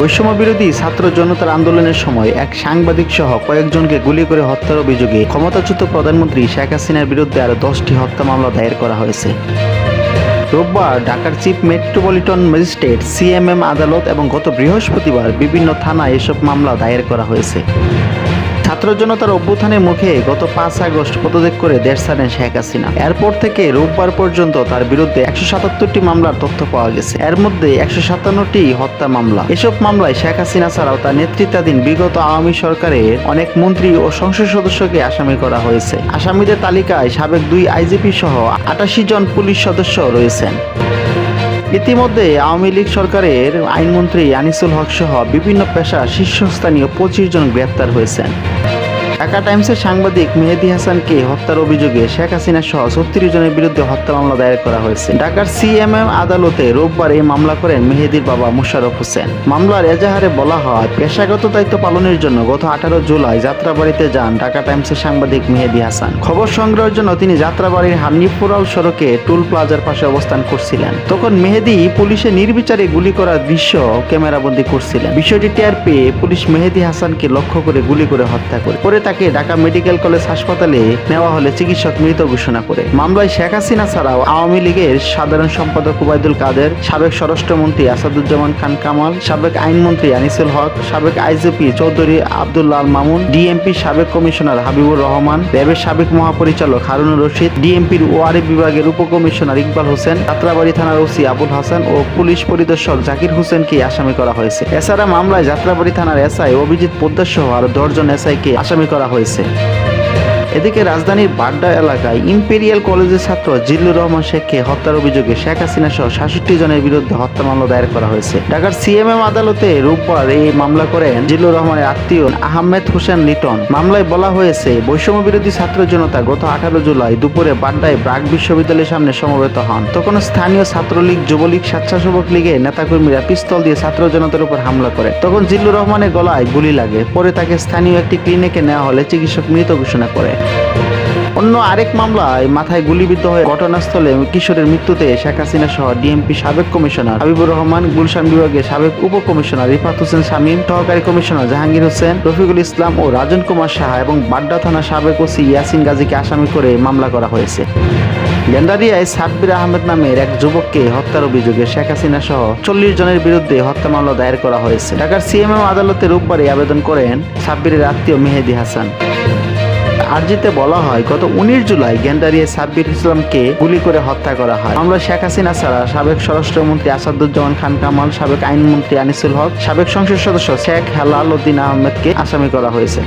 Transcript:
বৈষম্য বিরোধী ছাত্র জনতার আন্দোলনের সময় এক সাংবাদিক সহ কয়েকজনকে গুলি করে হত্যার অভিযোগে ক্ষমতাচ্যুত প্রধানমন্ত্রী শেখ হাসিনার বিরুদ্ধে আরও দশটি হত্যা মামলা দায়ের করা হয়েছে। রোববার ঢাকার চিফ মেট্রোপলিটন ম্যাজিস্ট্রেট সিএমএম আদালত এবং গত বৃহস্পতিবার বিভিন্ন থানায় এসব মামলা দায়ের করা হয়েছে। ছাত্র জনতার অভ্যুত্থানের মুখে গত পাঁচ আগস্ট পদত্যাগ করে দেশ ছাড়েন শেখ হাসিনা। এরপর থেকে রোববার পর্যন্ত তার বিরুদ্ধে একশো সাতাত্তরটি মামলার তথ্য পাওয়া গেছে। এর মধ্যে একশো সাতান্নটি হত্যা মামলা। এসব মামলায় শেখ হাসিনা ছাড়াও তার নেতৃত্বাধীন বিগত আওয়ামী সরকারের অনেক মন্ত্রী ও সংসদ সদস্যকে আসামি করা হয়েছে। আসামিদের তালিকায় সাবেক দুই আইজিপি সহ আটাশি জন পুলিশ সদস্য রয়েছেন। ইতিমধ্যে আওয়ামী লীগ সরকারের আইনমন্ত্রী আনিসুল হক সহ বিভিন্ন পেশা শীর্ষস্থানীয় পঁচিশ জন গ্রেপ্তার হয়েছেন। ঢাকা টাইমসের সাংবাদিক মেহেদি হাসানকে হত্যার অভিযোগে শেখ হাসিনা সহ ছত্রিশ জনের বিরুদ্ধে হত্যা মামলা দায়ের করা হয়েছে। ঢাকার সিএমএম আদালতে রোববার এই মামলা করেন মেহেদির বাবা মুশারফ হোসেন। মামলার এজাহারে বলা হয়, পেশাগত দায়িত্ব পালনের জন্য গত আঠারো জুলাই যাত্রাবাড়িতে যান ঢাকা টাইমসের সাংবাদিক মেহেদি হাসান। খবর সংগ্রহের জন্য তিনি যাত্রাবাড়ির হান্নিপুরাল সড়কে টুল প্লাজার পাশে অবস্থান করছিলেন। তখন মেহেদি পুলিশের নির্বিচারে গুলি করার দৃশ্য ক্যামেরাবন্দি করছিলেন। বিষয়টি টের পেয়ে পুলিশ মেহেদি হাসানকে লক্ষ্য করে গুলি করে হত্যা করে। পরে তাকে ঢাকা মেডিকেল কলেজ হাসপাতালে নেওয়া হলে চিকিৎসক মৃত ঘোষণা করে। মামলায় শেখ হাসিনা ছাড়াও আওয়ামী লীগের সাধারণ সম্পাদক উবায়দুল কাদের, সাবেক স্বরাষ্ট্রমন্ত্রী আসাদুজ্জামান খান কামাল, সাবেক আইনমন্ত্রী আনিসুল হক, সাবেক আইজিপি চৌধুরী আব্দুল্লাহ মামুন, ডিএমপি সাবেক কমিশনার হাবিবুর রহমান, র্যাবের সাবেক মহাপরিচালক হারুনুর রশিদ, ডিএমপির ওয়ারি বিভাগের উপকমিশনার ইকবাল হোসেন, যাত্রাবাড়ি থানার ওসি আবুল হাসান ও পুলিশ পরিদর্শক জাকির হোসেনকে আসামি করা হয়েছে। এছাড়া মামলায় যাত্রাবাড়ি থানার এসআই অভিজিৎ পোদ্দার সহ আরও দশজন এসআইকে আসামি করা হয়েছে। এদিকে রাজধানীর বাড্ডা এলাকায় ইম্পেরিয়াল কলেজের ছাত্র জিল্লুর রহমান শেখকে হত্যার অভিযোগে শেখ হাসিনা সহ সাতষট্টি জনের বিরুদ্ধে হত্যা মামলা দায়ের করা হয়েছে। ঢাকার সিএমএম আদালতে রোববার এই মামলা করেন জিল্লুর রহমানের আত্মীয় আহমেদ হোসেন লিটন। মামলায় বলা হয়েছে, বৈষম্য বিরোধী ছাত্র জনতা গত আঠারো জুলাই দুপুরে বাড্ডায় ব্রাক বিশ্ববিদ্যালয়ের সামনে সমবেত হন। তখন স্থানীয় ছাত্রলীগ, যুবলীগ, স্বেচ্ছাসেবক লীগের নেতাকর্মীরা পিস্তল দিয়ে ছাত্র জনতার উপর হামলা করে। তখন জিল্লুর রহমানের গলায় গুলি লাগে। পরে তাকে স্থানীয় একটি ক্লিনিকে নেওয়া হলে চিকিৎসক মৃত ঘোষণা করে। অন্য আরেক মামলায় মাথায় গুলিবিদ্ধ হয়ে ঘটনাস্থলে কিশোরের মৃত্যুতে শেখ হাসিনা সহ ডিএমপি সাবেক কমিশনার হাবিবুর রহমান, গুলশান বিভাগের সাবেক উপকমিশনার রিফাত হোসেন শামীম, সহকারী কমিশনার জাহাঙ্গীর হোসেন, রফিকুল ইসলাম ও রাজন কুমার সাহা এবং বাড্ডা থানা সাবেক ওসি ইয়াসিন গাজীকে আসামি করে মামলা করা হয়েছে। গেন্দারিয়ায় সাব্বির আহমেদ নামের এক যুবককে হত্যার অভিযোগে শেখ হাসিনা সহ চল্লিশ জনের বিরুদ্ধে হত্যা মামলা দায়ের করা হয়েছে। ঢাকার সিএমএম আদালতে রোববারে আবেদন করেন সাব্বিরের আত্মীয় মেহেদি হাসান। আরজিতে বলা হয়, গত উনিশ জুলাই গেন্ডারিয়ে সাব্বির ইসলামকে গুলি করে হত্যা করা হয়। আমরা শেখ হাসিনা ছাড়া সাবেক স্বরাষ্ট্রমন্ত্রী আসাদুজ্জামান খান কামাল, সাবেক আইনমন্ত্রী আনিসুল হক, সাবেক সংসদ সদস্য শেখ হেলাল উদ্দিন আহমেদকে আসামি করা হয়েছে।